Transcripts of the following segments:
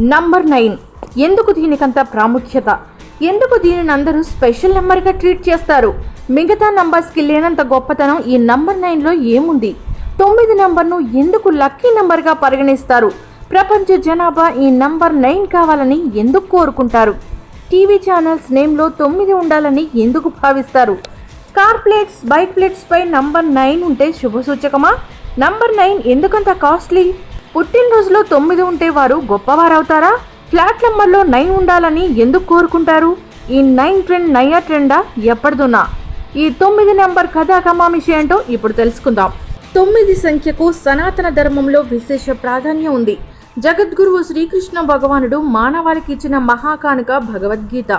Number nine ఎందుకు దీనికంత ప్రాముఖ్యత? ఎందుకు దీనిని అందరూ స్పెషల్ నెంబర్గా ట్రీట్ చేస్తారు? మిగతా నంబర్స్కి లేనంత గొప్పతనం ఈ నంబర్ నైన్లో ఏముంది? తొమ్మిది నంబర్ను ఎందుకు లక్కీ నంబర్గా పరిగణిస్తారు? ప్రపంచ జనాభా ఈ నంబర్ నైన్ కావాలని ఎందుకు కోరుకుంటారు? టీవీ ఛానల్స్ నేమ్లో తొమ్మిది ఉండాలని ఎందుకు భావిస్తారు? కార్ ప్లేట్స్ బైక్ ప్లేట్స్పై నంబర్ నైన్ ఉంటే శుభసూచకమా? నంబర్ నైన్ ఎందుకంత కాస్ట్లీ పుట్టినరోజులో తొమ్మిది ఉంటే వారు గొప్పవారవుతారా? ఫ్లాట్ నెంబర్లో నైన్ ఉండాలని ఎందుకు కోరుకుంటారు? ఈ నైన్ ట్రెండ్ నయా ట్రెండా? ఎప్పటిదున్నా ఈ తొమ్మిది నెంబర్ కథా కమామిషి ఏంటో ఇప్పుడు తెలుసుకుందాం. తొమ్మిది సంఖ్యకు సనాతన ధర్మంలో విశేష ప్రాధాన్యం ఉంది. జగద్గురువు శ్రీకృష్ణ భగవానుడు మానవాళికి ఇచ్చిన మహాకానుక భగవద్గీత.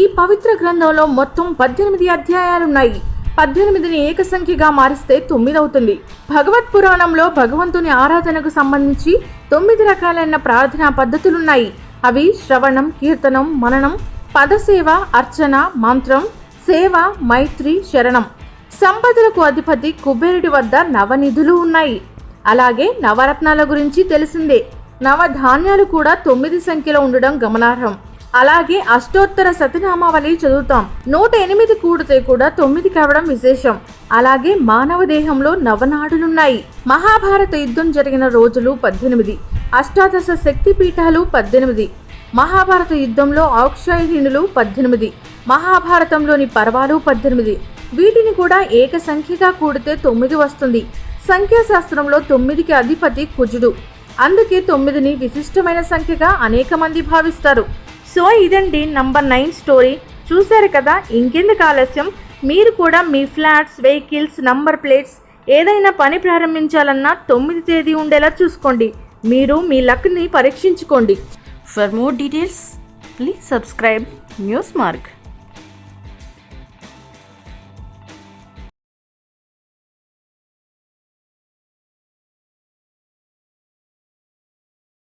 ఈ పవిత్ర గ్రంథంలో మొత్తం పద్దెనిమిది అధ్యాయాలున్నాయి. పద్దెనిమిదిని ఏక సంఖ్యగా మారిస్తే తొమ్మిది అవుతుంది భగవత్ పురాణంలో భగవంతుని ఆరాధనకు సంబంధించి తొమ్మిది రకాలైన ప్రార్థనా పద్ధతులున్నాయి. అవి శ్రవణం కీర్తనం మననం పదసేవ అర్చన మంత్రం సేవ మైత్రి శరణం. సంపదలకు అధిపతి కుబేరుడి వద్ద నవనిధులు ఉన్నాయి. అలాగే నవరత్నాల గురించి తెలిసిందే. నవధాన్యాలు కూడా తొమ్మిది సంఖ్యలో ఉండడం గమనార్హం. అలాగే అష్టోత్తర సతనామావళి చదువుతాం. నూట ఎనిమిది కూడితే కూడా తొమ్మిది కావడం విశేషం. అలాగే మానవ దేహంలో నవనాడులున్నాయి. మహాభారత యుద్ధం జరిగిన రోజులు పద్దెనిమిది. అష్టాదశ శక్తి పీఠాలు పద్దెనిమిది. మహాభారత యుద్ధంలో ఔక్షాయహీనులు పద్దెనిమిది. మహాభారతంలోని పర్వాలు పద్దెనిమిది. వీటిని కూడా ఏక సంఖ్యగా కూడితే తొమ్మిది వస్తుంది. సంఖ్యాశాస్త్రంలో తొమ్మిదికి అధిపతి కుజుడు. అందుకే తొమ్మిదిని విశిష్టమైన సంఖ్యగా అనేక మంది భావిస్తారు. సో ఇదండి నంబర్ నైన్ స్టోరీ చూశారు కదా? ఇంకెందుకు ఆలస్యం? మీరు కూడా మీ ఫ్లాట్స్ వెహికల్స్ నంబర్ ప్లేట్స్ ఏదైనా పని ప్రారంభించాలన్నా తొమ్మిది తేదీ ఉండేలా చూసుకోండి. మీరు మీ లక్ని పరీక్షించుకోండి. For more details please subscribe news mark